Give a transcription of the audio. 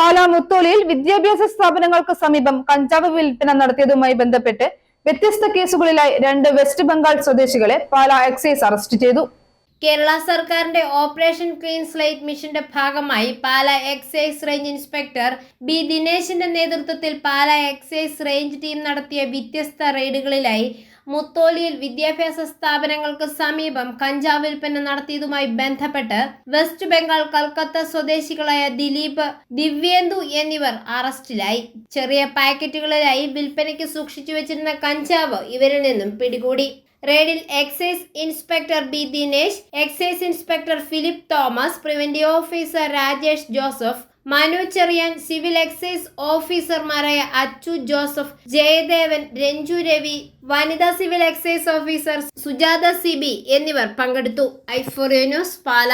പാലാ മുത്തോലിയിൽ വിദ്യാഭ്യാസ സ്ഥാപനങ്ങൾക്ക് സമീപം കഞ്ചാവ് വിൽപ്പന നടത്തിയതുമായി ബന്ധപ്പെട്ട് വ്യത്യസ്ത കേസുകളിലായി രണ്ട് വെസ്റ്റ് ബംഗാൾ സ്വദേശികളെ പാലാ എക്സൈസ് അറസ്റ്റ് ചെയ്തു. കേരള സർക്കാരിന്റെ ഓപ്പറേഷൻ ക്ലീൻ സ്ലൈറ്റ് മിഷന്റെ ഭാഗമായി Pala excise range inspector B ദിനേശിന്റെ നേതൃത്വത്തിൽ പാല എക്സൈസ് റേഞ്ച് ടീം നടത്തിയ വ്യത്യസ്ത റെയ്ഡുകളിലായി മുത്തോലിയിൽ വിദ്യാഭ്യാസ സ്ഥാപനങ്ങൾക്ക് സമീപം കഞ്ചാവ് വിൽപ്പന നടത്തിയതുമായി ബന്ധപ്പെട്ട് വെസ്റ്റ് ബംഗാൾ കൽക്കത്ത സ്വദേശികളായ ദിലീപ് ദിവ്യേന്ദു എന്നിവർ അറസ്റ്റിലായി. ചെറിയ പാക്കറ്റുകളിലായി വിൽപ്പനയ്ക്ക് സൂക്ഷിച്ചു വെച്ചിരുന്ന കഞ്ചാവ് ഇവരിൽ നിന്നും പിടികൂടി. റെയ്ഡിൽ excise inspector B Dinesh excise inspector Philip Thomas preventive officer Rajesh Joseph Manu Cheriyan civil excise ഓഫീസർമാരായ അച്ചു ജോസഫ് ജയദേവൻ രഞ്ജു രവി വനിതാ civil excise officer Sujatha Sibi എന്നിവർ പങ്കെടുത്തു. ഐഫോറിയോ ന്യൂസ് പാല.